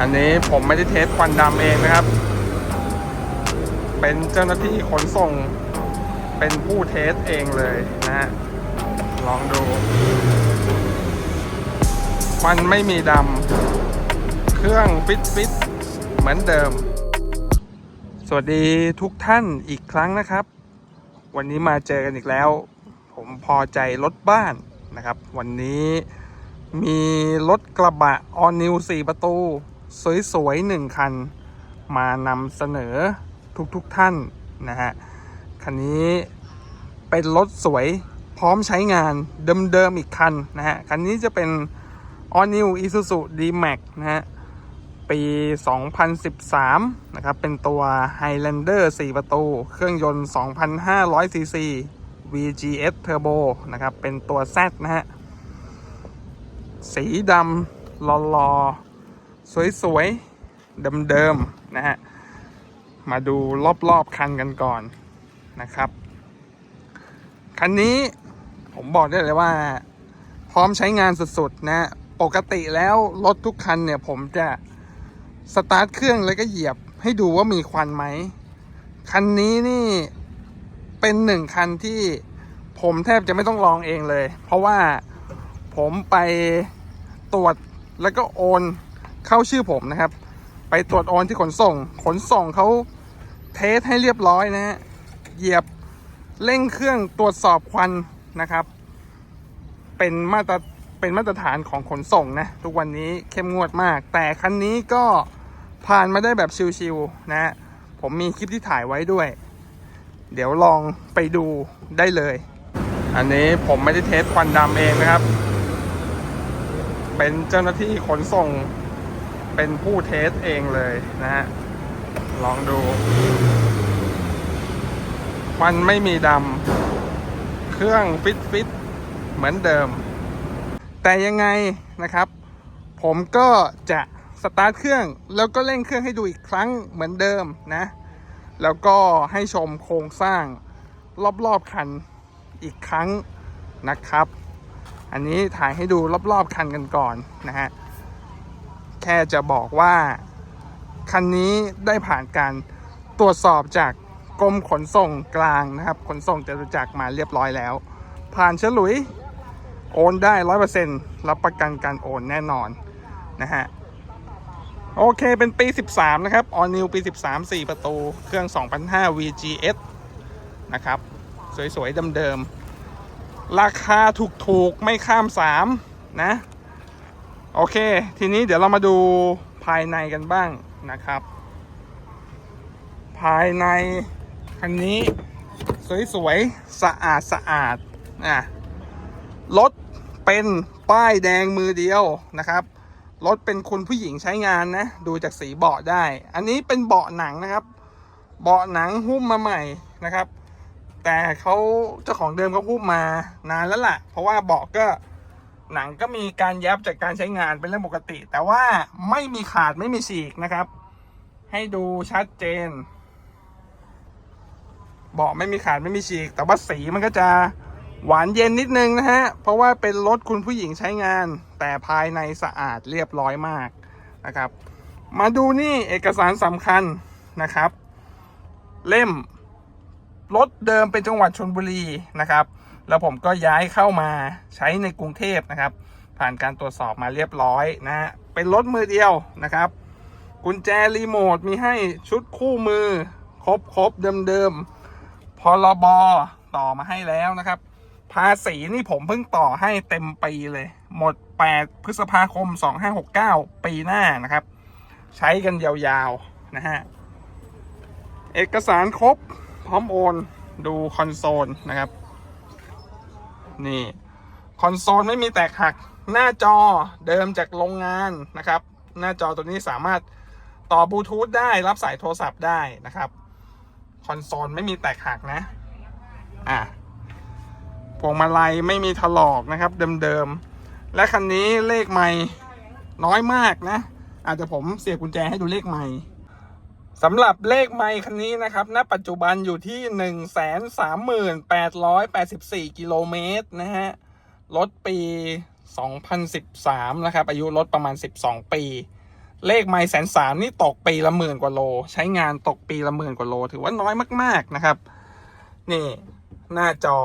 อันนี้ผมไม่ได้เทสควันดำเองนะครับ เป็นเจ้าหน้าที่ขนส่ง เป็นผู้เทสเองเลยนะฮะ ลองดูควันไม่มีดำ เครื่องฟิตฟิตเหมือนเดิม สวัสดีทุกท่านอีกครั้งนะครับ วันนี้มาเจอกันอีกแล้ว ผมพอใจรถบ้านนะครับ วันนี้มีรถกระบะ All New 4ประตู สวยๆหนึ่งคันมานำเสนอทุกๆทท่านนะฮะ คันนี้เป็นรถสวยพร้อมใช้งานเดิมๆอีกคันนะฮะ คันนี้จะเป็น All New Isuzu D-Max นะฮะ ปี 2013 นะครับ เป็นตัว Highlander 4 ประตู เครื่องยนต์ 2,500ซีซี VGS Turbo นะครับ เป็นตัว Z นะฮะ สีดำหล่อ สวยๆ เดิมๆ นะฮะ มาดูรอบๆ คันกันก่อนนะครับ คันนี้ผมบอกได้เลยว่า พร้อมใช้งานสุดๆ นะ ปกติแล้ว รถทุกคันเนี่ย ผมจะสตาร์ทเครื่องแล้วก็เหยียบให้ดูว่ามีควันไหม คันนี้นี่เป็นหนึ่งคันที่ผมแทบจะไม่ต้องลองเองเลย เพราะว่าผมไปตรวจแล้วก็โอน เข้าชื่อผมนะครับ ไปตรวจโอนที่ขนส่ง ขนส่งเขาเทสให้เรียบร้อยนะฮะเหยียบเร่งเครื่องตรวจสอบควันนะครับ เป็นมาตรเป็นมาตรฐานของขนส่งนะ ทุกวันนี้เข้มงวดมาก แต่คันนี้ก็ผ่านมาได้แบบชิวๆนะฮะผมมีคลิปที่ถ่ายไว้ด้วย เดี๋ยวลองไปดูได้เลย อันนี้ผมไม่ได้เทสควันดำเองนะครับ เป็นเจ้าหน้าที่ขนส่ง เป็นผู้เทสเองเลยนะฮะ ลองดู ควันไม่มีดำ เครื่องฟิตฟิตเหมือนเดิม แต่ยังไงนะครับ ผมก็จะสตาร์ทเครื่อง แล้วก็เร่งเครื่องให้ดูอีกครั้งเหมือนเดิมนะ แล้วก็ให้ชมโครงสร้างรอบๆคันอีกครั้งนะครับ อันนี้ถ่ายให้ดูรอบๆคันกันก่อนนะฮะ แค่จะบอกว่า คันนี้ได้ผ่านการตรวจสอบจากกรมขนส่งกลางนะครับ ขนส่งจตุจักรมาเรียบร้อยแล้ว ผ่านฉลุย โอนได้ร้อยเปอร์เซ็นต์รับประกันการโอนแน่นอนนะฮะ โอเคเป็นปี 13 นะครับ All New ปี 13 4 ประตู เครื่อง2,500 VGS นะครับ สวย ๆ เดิมๆราคาถูก ๆ ไม่ข้าม 3 นะ โอเค ทีนี้เดี๋ยวเรามาดูภายในกันบ้างนะครับ ภายในคันนี้ สวยๆ สะอาดสะอาดอะรถเป็นป้ายแดงมือเดียวนะครับรถเป็นคุณผู้หญิงใช้งานนะ ดูจากสีเบาะได้ อันนี้เป็นเบาะหนังนะครับ เบาะหนังหุ้มมาใหม่นะครับ แต่เขาเจ้าของเดิมเขาหุ้มมานานแล้วล่ะ เพราะว่าเบาะก็ หนังก็มีการยับจากการใช้งานเป็นเรื่องปกติ แต่ว่าไม่มีขาดไม่มีฉีกนะครับ ให้ดูชัดเจนเบาะไม่มีขาดไม่มีฉีก แต่ว่าสีมันก็จะหวานเย็นนิดนึงนะฮะ เพราะว่าเป็นรถคุณผู้หญิงใช้งาน แต่ภายในสะอาดเรียบร้อยมากนะครับ มาดูนี่เอกสารสำคัญนะครับ เล่มรถเดิมเป็นจังหวัดชนบุรีนะครับ แล้วผมก็ย้ายเข้ามาใช้ในกรุงเทพนะครับ ผ่านการตรวจสอบมาเรียบร้อยนะ เป็นรถมือเดียวนะครับ กุญแจรีโมทมีให้ชุดคู่มือ ครบครบเดิมๆพรบต่อมาให้แล้วนะครับ ภาษีนี่ผมเพิ่งต่อให้เต็มปีเลย หมด 8 พฤษภาคม 2569 ปีหน้านะครับ ใช้กันยาวๆนะฮะ เอกสารครบพร้อมโอนดูคอนโซลนะครับ นี่คอนโซลไม่มีแตกหักหน้าจอเดิมจากโรงงานนะครับ หน้าจอตัวนี้สามารถต่อบลูทูธได้รับสายโทรศัพท์ได้นะครับคอนโซลไม่มีแตกหักนะอะพวงมาลัยไม่มีถลอกนะครับ เดิมๆ และคันนี้เลขไม่น้อยมากนะอาจจะผมเสียบกุญแจให้ดูเลขไม่ สำหรับเลขไม่คันนี้นะครับ ณ ปัจจุบันอยู่ที่หนึ่งแสนสามหมื่นแปดร้อยแปดสิบสี่กิโลเมตรนะฮะ รถปี 2013 นะครับ อายุรถประมาณ 12 ปี เลขไม่แสนสามนี่ตกปีละหมื่นกว่าโล ใช้งานตกปีละหมื่นกว่าโล ถือว่าน้อยมาก ๆ นะครับ นี่หน้าจอ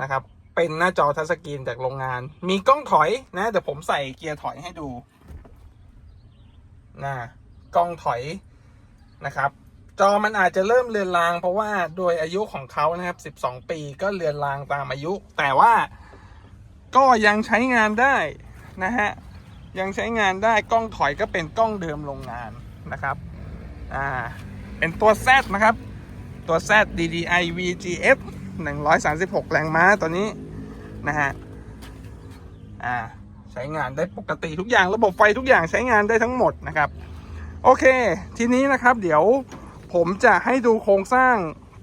นะครับ เป็นหน้าจอทัชสกรีนจากโรงงาน มีกล้องถอยนะ เดี๋ยวผมใส่เกียร์ถอยให้ดูนะกล้องถอย นะครับจอมันอาจจะเริ่มเลือนลาง เพราะว่าโดยอายุของเขานะครับ 12 ปีก็เลือนลางตามอายุ แต่ว่าก็ยังใช้งานได้นะฮะ ยังใช้งานได้กล้องถอยก็เป็นกล้องเดิมโรงงานนะครับ อ่า เป็นตัว Z นะครับ ตัว Z DDI VGF 136 แรงม้าตัวนี้นะฮะ อ่า ใช้งานได้ปกติทุกอย่างระบบไฟทุกอย่างใช้งานได้ทั้งหมดนะครับ โอเค ทีนี้นะครับเดี๋ยวผมจะให้ดูโครงสร้าง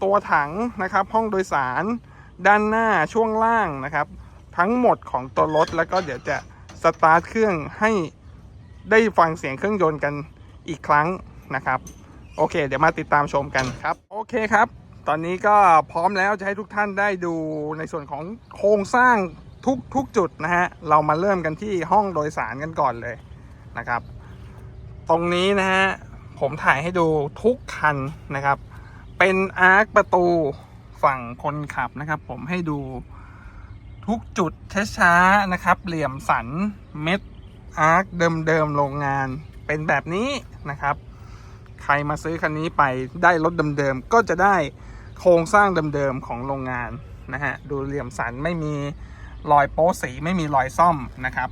ตัวถังนะครับ ห้องโดยสารด้านหน้าช่วงล่างนะครับ ทั้งหมดของตัวรถ แล้วก็เดี๋ยวจะสตาร์ทเครื่องให้ได้ฟังเสียงเครื่องยนต์กันอีกครั้งนะครับ โอเค เดี๋ยวมาติดตามชมกันครับ โอเคครับ ตอนนี้ก็พร้อมแล้วจะให้ทุกท่านได้ดูในส่วนของโครงสร้างทุกทุกจุดนะฮะเรามาเริ่มกันที่ห้องโดยสารกันก่อนเลยนะครับ ตรงนี้นะฮะ ผมถ่ายให้ดูทุกคันนะครับ เป็นอาร์คประตูฝั่งคนขับนะครับ ผมให้ดูทุกจุดช้าๆนะครับ เหลี่ยมสันเม็ดอาร์คเดิมๆโรงงาน เป็นแบบนี้นะครับ ใครมาซื้อคันนี้ไปได้รถเดิมๆก็จะได้โครงสร้างเดิมๆของโรงงานนะฮะดูเหลี่ยมสันไม่มีรอยโป๊สีไม่มีรอยซ่อมนะครับ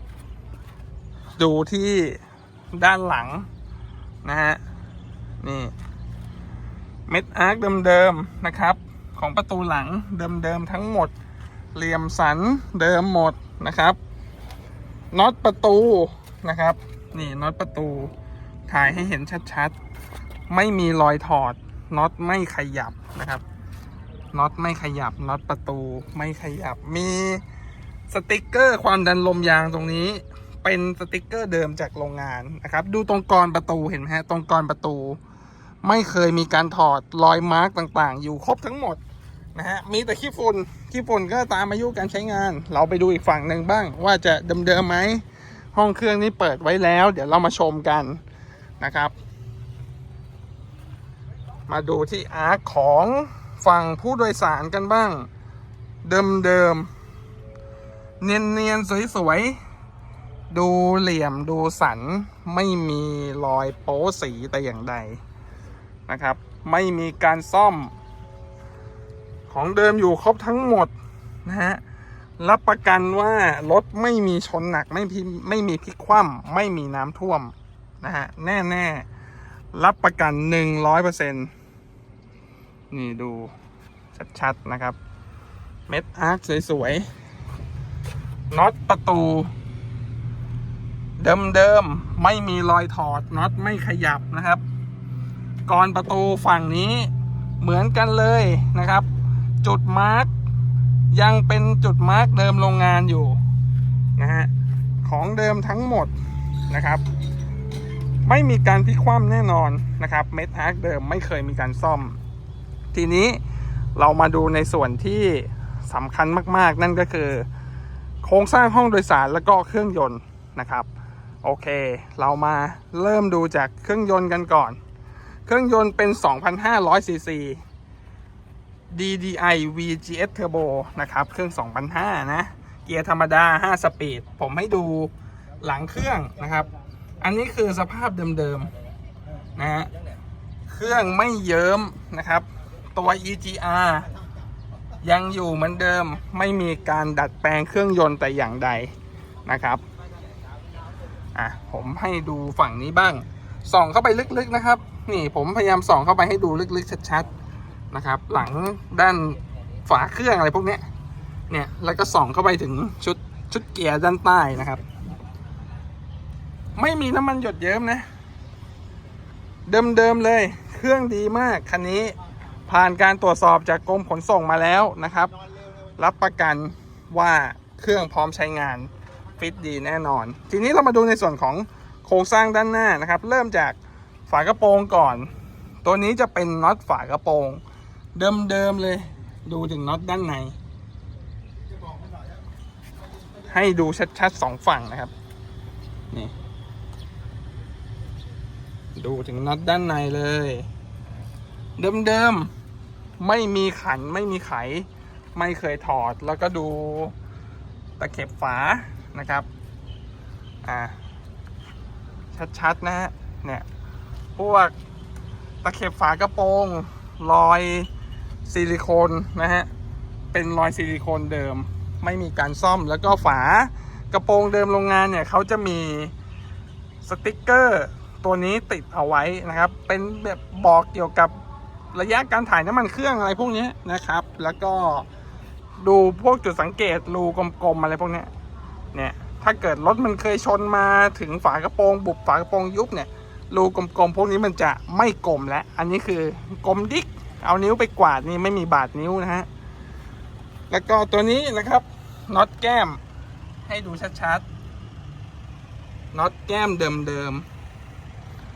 ดูที่ ด้านหลังนะฮะนี่เม็ดอาร์คเดิมๆนะครับ ของประตูหลังเดิมๆทั้งหมด เหลี่ยมสันเดิมหมดนะครับน็อตประตูนะครับ นี่น็อตประตูถ่ายให้เห็นชัดๆ ไม่มีรอยถอดน็อตไม่ขยับนะครับน็อตไม่ขยับน็อตประตูไม่ขยับมีสติกเกอร์ความดันลมยางตรงนี้ เป็นสติกเกอร์เดิมจากโรงงานนะครับ ดูตรงกรประตูเห็นไหมฮะตรงกรประตู ไม่เคยมีการถอดรอยมาร์กต่างๆ อยู่ครบทั้งหมดนะฮะมีแต่ขี้ฝุ่นขี้ฝุ่นก็ตามอายุการใช้งาน เราไปดูอีกฝั่งหนึ่งบ้าง ว่าจะเดิมๆไหมห้องเครื่องนี้เปิดไว้แล้ว เดี๋ยวเรามาชมกันนะครับ มาดูที่อาร์คของฝั่งผู้โดยสารกันบ้าง เดิมๆเนียนๆสวยๆ ดูเหลี่ยมดูสันไม่มีรอยโป๊สีแต่อย่างใดนะครับ ไม่มีการซ่อม ของเดิมอยู่ครบทั้งหมดนะฮะรับประกันว่ารถไม่มีชนหนักไม่พิไม่มีพลิกคว่ำไม่มีน้ำท่วมนะฮะแน่แน่รับประกันหนึ่งร้อยเปอร์เซ็นต์นี่ดูชัดๆนะครับ เม็ดอาร์คสวยๆน็อตประตู เดิมๆไม่มีรอยถอดน็อตไม่ขยับนะครับกรประตูฝั่งนี้เหมือนกันเลยนะครับ จุดมาร์กยังเป็นจุดมาร์กเดิมโรงงานอยู่นะฮะของเดิมทั้งหมดนะครับ ไม่มีการพลิกคว่ำแน่นอนนะครับเม็ดอาร์คเดิมไม่เคยมีการซ่อม ทีนี้เรามาดูในส่วนที่สำคัญมาก ๆ นั่นก็คือ โครงสร้างห้องโดยสารแล้วก็เครื่องยนต์นะครับ โอเค เรามาเริ่มดูจากเครื่องยนต์กันก่อน เครื่องยนต์เป็น 2,500 ซีซี DDI VGS Turbo นะครับ เครื่อง 2,500 นะ เกียร์ธรรมดา 5 สปีด ผมให้ดูหลังเครื่องนะครับ อันนี้คือสภาพเดิมๆ นะฮะ เครื่องไม่เยิ้มนะครับ ตัว EGR ยังอยู่เหมือนเดิม ไม่มีการดัดแปลงเครื่องยนต์แต่อย่างใดนะครับ อะผมให้ดูฝั่งนี้บ้างส่องเข้าไปลึกๆนะครับ นี่ผมพยายามส่องเข้าไปให้ดูลึกๆชัดๆนะครับ หลังด้านฝาเครื่องอะไรพวกนี้เนี่ยแล้วก็ส่องเข้าไปถึงชุดชุดเกียร์ด้านใต้นะครับ ไม่มีน้ำมันหยดเยิ้มนะ เดิมๆเลย เครื่องดีมากคันนี้ผ่านการตรวจสอบจากกรมขนส่งมาแล้วนะครับ รับประกันว่าเครื่องพร้อมใช้งาน ฟิตดีแน่นอน ทีนี้เรามาดูในส่วนของโครงสร้างด้านหน้านะครับ เริ่มจากฝากระโปรงก่อน ตัวนี้จะเป็นน็อตฝากระโปรง เดิมๆเลย ดูถึงน็อตด้านใน ให้ดูชัดๆสองฝั่งนะครับ นี่ ดูถึงน็อตด้านในเลย เดิมๆ ไม่มีขันไม่มีไข ไม่เคยถอดแล้วก็ดูตะเข็บฝา นะครับ อ่า ชัดๆนะฮะ เนี่ย พวกตะเข็บฝากระโปรง รอยซิลิโคนนะฮะ เป็นรอยซิลิโคนเดิม ไม่มีการซ่อม แล้วก็ฝากระโปรงเดิมโรงงานเนี่ยเขาจะมีสติกเกอร์ตัวนี้ติดเอาไว้นะครับ เป็นแบบบอกเกี่ยวกับระยะการถ่ายน้ำมันเครื่องอะไรพวกนี้นะครับ แล้วก็ดูพวกจุดสังเกตรูกลมๆอะไรพวกนี้ เนี่ยถ้าเกิดรถมันเคยชนมาถึงฝากระโปรงบุบฝากระโปรงยุบเนี่ยรูกลมๆพวกนี้มันจะไม่กลมแล้ว อันนี้คือกลมดิกเอานิ้วไปกวาดนี่ไม่มีบาดนิ้วนะฮะแล้วก็ตัวนี้นะครับน็อตแก้มให้ดูชัดๆน็อตแก้มเดิม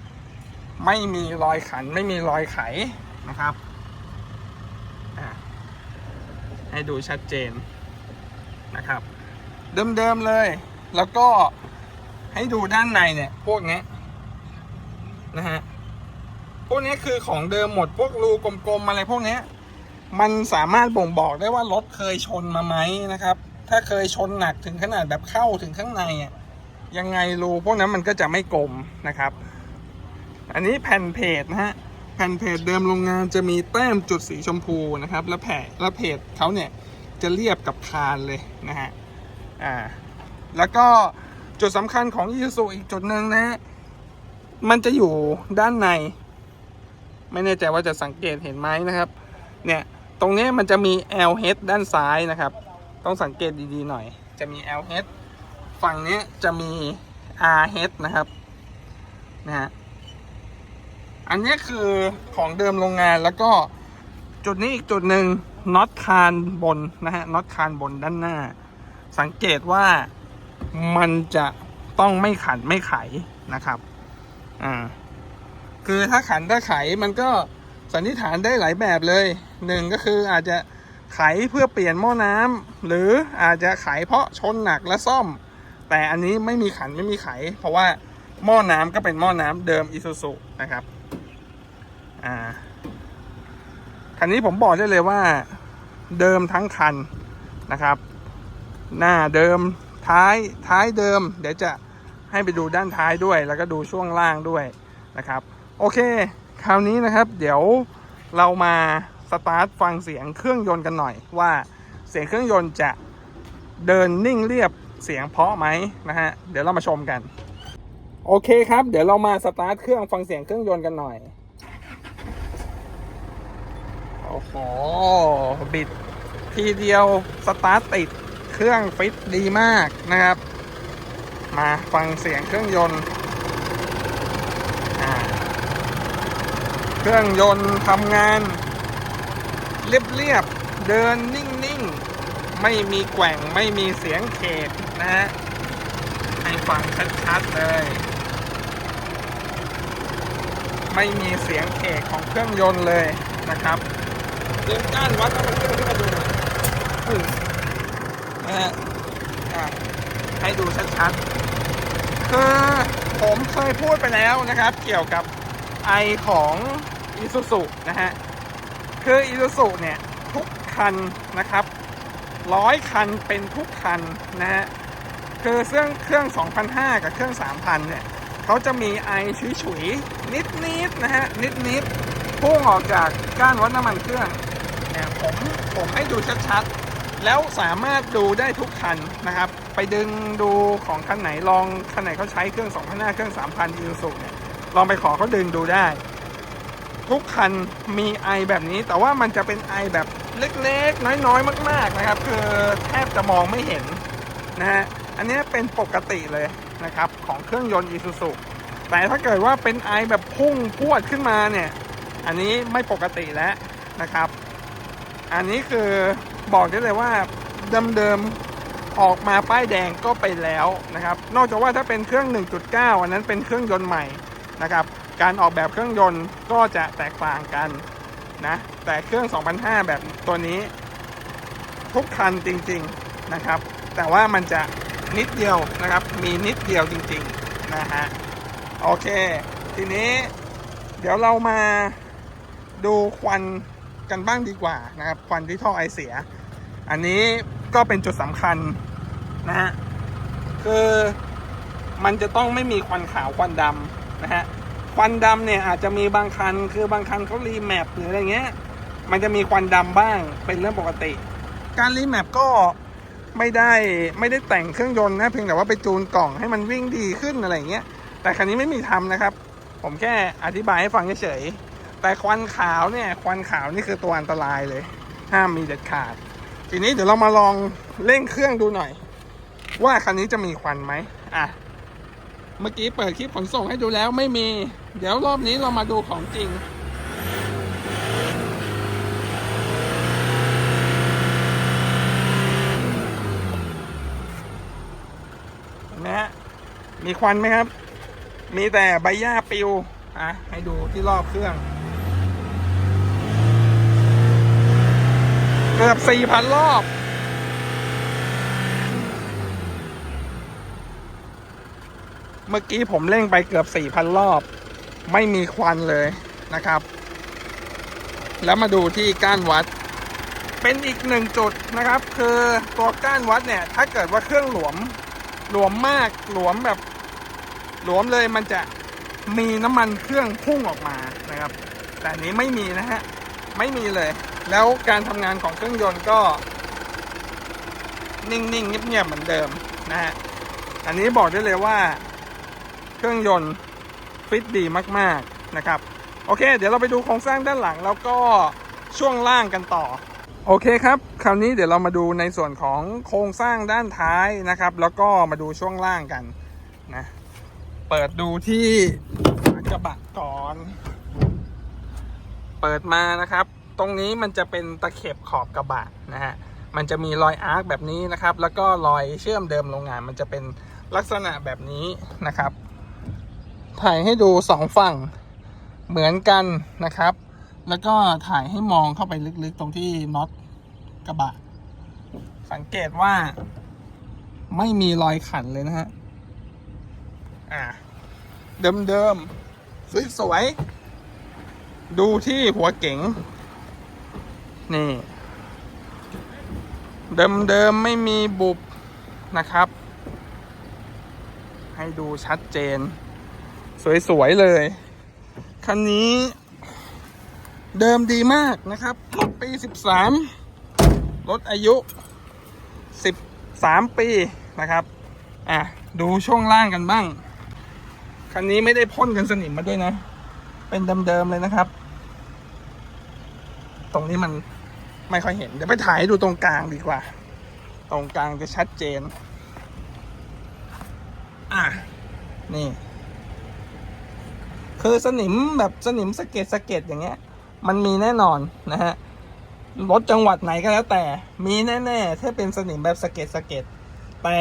ๆไม่มีรอยขันไม่มีรอยไขนะครับให้ดูชัดเจนนะครับ เดิมๆเลย แล้วก็ให้ดูด้านในเนี่ยพวกนี้นะฮะพวกนี้คือของเดิมหมดพวกรูกลมๆอะไรพวกนี้มันสามารถบ่งบอกได้ว่ารถเคยชนมาไหมนะครับ ถ้าเคยชนหนักถึงขนาดแบบเข้าถึงข้างในอะยังไงรูพวกนั้นมันก็จะไม่กลมนะครับ อันนี้แผ่นเพจนะฮะแผ่นเพจเดิมโรงงานจะมีแต้มจุดสีชมพูนะครับ แล้วแผ่แล้วเพจเขาเนี่ยจะเรียบกับคานเลยนะฮะ อ่าแล้วก็จุดสำคัญของ i s u อีกจุดหนึ่งนะฮะมันจะอยู่ด้านใน ไม่แน่ใจว่าจะสังเกตเห็นไหมนะครับ เนี่ยตรงนี้มันจะมี L head ด้านซ้ายนะครับ ต้องสังเกตดีๆหน่อย จะมี L head ฝั่งนี้จะมี R head นะครับนะฮะอันนี้คือของเดิมโรงงานแล้วก็จุดนี้อีกจุดหนึ่งน็อตคานบนนะฮะน็อตคานบนด้านหน้า สังเกตว่ามันจะต้องไม่ขันไม่ไขนะครับ อ่า คือถ้าขันถ้าไขมันก็สันนิษฐานได้หลายแบบเลยหนึ่งก็คืออาจจะไขเพื่อเปลี่ยนหม้อน้ำหรืออาจจะไขเพราะชนหนักและซ่อม แต่อันนี้ไม่มีขันไม่มีไข เพราะว่าหม้อน้ำก็เป็นหม้อน้ำเดิมอิซูซุนะครับ อ่า คันนี้ผมบอกได้เลยว่าเดิมทั้งคันนะครับ หน้าเดิมท้ายท้ายเดิม เดี๋ยวจะให้ไปดูด้านท้ายด้วย แล้วก็ดูช่วงล่างด้วยนะครับ โอเค คราวนี้นะครับ เดี๋ยวเรามาสตาร์ทฟังเสียงเครื่องยนต์กันหน่อย ว่าเสียงเครื่องยนต์จะเดินนิ่งเรียบเสียงเพาะไหมนะฮะเดี๋ยวเรามาชมกัน โอเคครับ เดี๋ยวเรามาสตาร์ทเครื่องฟังเสียงเครื่องยนต์กันหน่อยโอ้โหบิดทีเดียวสตาร์ทติด เครื่องฟิตดีมากนะครับ มาฟังเสียงเครื่องยนต์ เครื่องยนต์ทำงาน เรียบๆ เดินนิ่งๆ ไม่มีแกว่งไม่มีเสียงเขตนะฮะให้ฟังชัดๆเลย ไม่มีเสียงเขกของเครื่องยนต์เลยนะครับเดี๋ยวก้านวัดน้ำมันเครื่องขึ้นมาดูหน่อย นะฮะให้ดูชัดๆ คือผมเคยพูดไปแล้วนะครับ เกี่ยวกับไอของ i s u z u นะฮะ คือ i s u z u เนี่ย ทุกคันนะครับร้อยคันเป็นทุกคันนะฮะ คือเครื่องเครื่อง 2,500 กับเครื่อง 3,000 เนี่ยเขาจะมีไอฉุยๆนิดๆนะฮะ นิดๆพุ่งออกจากก้านวัดน้ำมันเครื่องเนี่ยผมผมให้ดูชัดๆ แล้วสามารถดูได้ทุกคันนะครับ ไปดึงดูของคันไหนลองคันไหนเขาใช้เครื่อง2,500เครื่อง 3,000อีซูเนี่ยลองไปขอเขาดึงดูได้ ทุกคันมีไอแบบนี้ แต่ว่ามันจะเป็นไอแบบเล็กๆ น้อยๆ มาก ๆนะครับ คือแทบจะมองไม่เห็นนะฮะอันนี้เป็นปกติเลยนะครับ ของเครื่องยนต์อีซูซุแต่ถ้าเกิดว่าเป็นไอแบบพุ่งพวดขึ้นมาเนี่ย อันนี้ไม่ปกติแล้วนะครับ อันนี้คือ บอกได้เลยว่าเดิมๆออกมาป้ายแดงก็ไปแล้วนะครับ นอกจากว่าถ้าเป็นเครื่อง 1.9 อันนั้นเป็นเครื่องยนต์ใหม่นะครับ การออกแบบเครื่องยนต์ก็จะแตกต่างกันนะ แต่เครื่อง 2005 แบบตัวนี้ทุกคันจริงๆนะครับ แต่ว่ามันจะนิดเดียวนะครับ มีนิดเดียวจริงๆนะฮะ โอเคททีนี้เดี๋ยวเรามาดูควันกันบ้างดีกว่านะครับ ควันที่ท่อไอเสีย อันนี้ก็เป็นจุดสำคัญนะฮะคือมันจะต้องไม่มีควันขาวควันดำนะฮะควันดำเนี่ยอาจจะมีบางคันคือบางคันเขารีแมปหรืออะไรเงี้ย มันจะมีควันดำบ้างเป็นเรื่องปกติ การรีแมปก็ไม่ได้ไม่ได้แต่งเครื่องยนต์นะเพียงแต่ว่าไปจูนกล่องให้มันวิ่งดีขึ้นอะไรเงี้ยแต่คันนี้ไม่มีทำนะครับ ผมแค่อธิบายให้ฟังเฉยๆแต่ควันขาวเนี่ยควันขาวนี่คือตัวอันตรายเลย ห้ามมีเด็ดขาด ทีนี้เดี๋ยวเรามาลองเร่งเครื่องดูหน่อย ว่าคันนี้จะมีควันไหมอะเมื่อกี้เปิดคลิปขนส่งให้ดูแล้วไม่มี เดี๋ยวรอบนี้เรามาดูของจริงเห็นไหมฮะ มีควันไหมครับ มีแต่ใบหญ้าปิว อะ ให้ดูที่รอบเครื่อง เกือบสี่พันรอบ เมื่อกี้ผมเร่งไปเกือบสี่พันรอบ ไม่มีควันเลยนะครับ แล้วมาดูที่ก้านวัด เป็นอีกหนึ่งจุดนะครับ คือตัวก้านวัดเนี่ย ถ้าเกิดว่าเครื่องหลวม หลวมมากหลวมแบบ หลวมเลยมันจะมีน้ำมันเครื่องพุ่งออกมานะครับ แต่นี้ไม่มีนะฮะ ไม่มีเลย แล้วการทำงานของเครื่องยนต์ก็ นิ่งๆเงียบๆเหมือนเดิมนะฮะอันนี้บอกได้เลยว่า เครื่องยนต์ฟิตดีมากๆนะครับ โอเค เดี๋ยวเราไปดูโครงสร้างด้านหลังแล้วก็ช่วงล่างกันต่อ โอเคครับ คราวนี้เดี๋ยวเรามาดูในส่วนของโครงสร้างด้านท้ายนะครับ แล้วก็มาดูช่วงล่างกันนะเปิดดูที่กระบะก่อน เปิดมานะครับ ตรงนี้มันจะเป็นตะเข็บขอบกระบะนะฮะมันจะมีรอยอาร์คแบบนี้นะครับ แล้วก็รอยเชื่อมเดิมโรงงานมันจะเป็นลักษณะแบบนี้นะครับ ถ่ายให้ดูสองฝั่งเหมือนกันนะครับ แล้วก็ถ่ายให้มองเข้าไปลึกๆตรงที่น็อตกระบะ สังเกตว่า ไม่มีรอยขันเลยนะฮะอ่าเดิมๆสวยๆดูที่หัวเก๋ง นี่ เดิมๆไม่มีบุบนะครับ ให้ดูชัดเจน สวย ๆ เลย คันนี้ เดิมดีมากนะครับ รถปี 13 รถอายุ 13 ปีนะครับ อะ ดูช่วงล่างกันบ้าง คันนี้ไม่ได้พ่นกันสนิมมาด้วยนะ เป็นเดิม ๆ เลยนะครับ ตรงนี้มัน ไม่ค่อยเห็น เดี๋ยวไปถ่ายให้ดูตรงกลางดีกว่า ตรงกลางจะชัดเจน อะ นี่ คือสนิมแบบสนิมสเก็ดสเก็ดอย่างเงี้ย มันมีแน่นอนนะฮะ รถจังหวัดไหนก็แล้วแต่ มีแน่ๆ ถ้าเป็นสนิมแบบสเก็ดสเก็ดแต่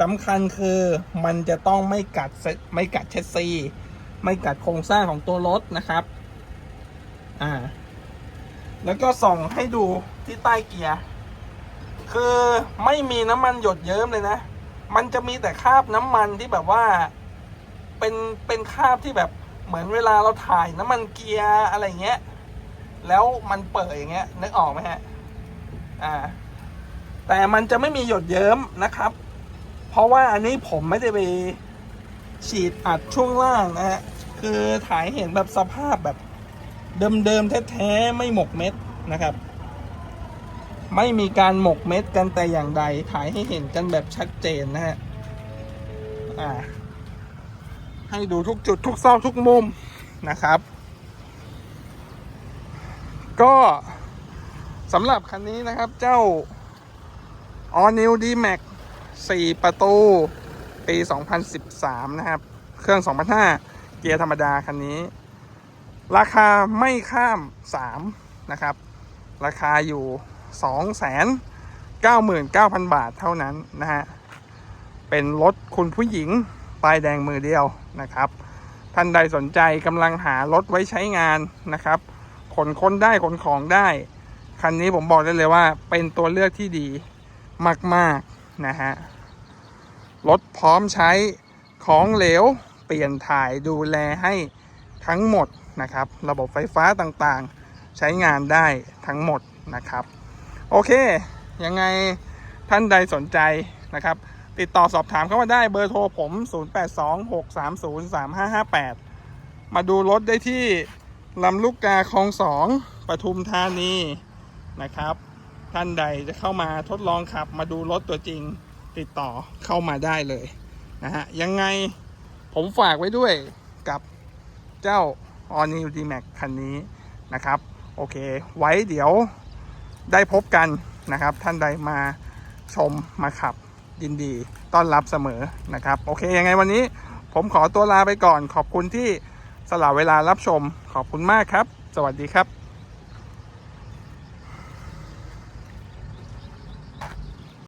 สำคัญคือมันจะต้องไม่กัดเซไม่กัดเชสซี ไม่กัดโครงสร้างของตัวรถนะครับ อ่า แล้วก็ส่องให้ดูที่ใต้เกียร์ คือไม่มีน้ำมันหยดเยิ้มเลยนะ มันจะมีแต่คราบน้ำมันที่แบบว่า เป็นเป็นคราบที่แบบเหมือนเวลาเราถ่ายน้ำมันเกียร์อะไรเงี้ย แล้วมันเปิดอย่างเงี้ยนึกออกไหมฮะ อ่า แต่มันจะไม่มีหยดเยิ้มนะครับ เพราะว่าอันนี้ผมไม่ได้ไปฉีดอัดช่วงล่างนะฮะ คือถ่ายเห็นแบบสภาพแบบ เดิมๆแท้ๆไม่หมกเม็ดนะครับ ไม่มีการหมกเม็ดกันแต่อย่างใดถ่ายให้เห็นกันแบบชัดเจนนะฮะอ่าให้ดูทุกจุดทุกซอกทุกมุมนะครับ ก็สำหรับคันนี้นะครับเจ้า All New D Max 4 ประตู ปี 2013 นะครับ เครื่อง 2005 เกียร์ธรรมดา คันนี้ ราคาไม่ข้าม 3 นะครับ ราคาอยู่ 299,000 บาทเท่านั้นนะฮะ เป็นรถคุณผู้หญิงป้ายแดงมือเดียวนะครับ ท่านใดสนใจกำลังหารถไว้ใช้งานนะครับ ขนค้นได้ขนของได้ คันนี้ผมบอกได้เลยว่า เป็นตัวเลือกที่ดีมาก ๆ นะฮะ รถพร้อมใช้ของเหลว เปลี่ยนถ่ายดูแลให้ทั้งหมด นะครับ ระบบไฟฟ้าต่างๆ ใช้งานได้ทั้งหมดนะครับ โอเค ยังไงท่านใดสนใจนะครับ ติดต่อสอบถามเข้ามาได้เบอร์โทรผม 0826303558 มาดูรถได้ที่ลำลูกกาคลองสองปทุมธานีนะครับ ท่านใดจะเข้ามาทดลองขับ มาดูรถตัวจริงติดต่อเข้ามาได้เลยนะฮะยังไงผมฝากไว้ด้วยกับเจ้า All New D Max คันนี้นะครับ โอเค ไว้เดี๋ยวได้พบกันนะครับ ท่านใดมาชมมาขับยินดีต้อนรับเสมอนะครับ โอเค ยังไงวันนี้ผมขอตัวลาไปก่อน ขอบคุณที่สละเวลารับชม ขอบคุณมากครับ สวัสดีครับ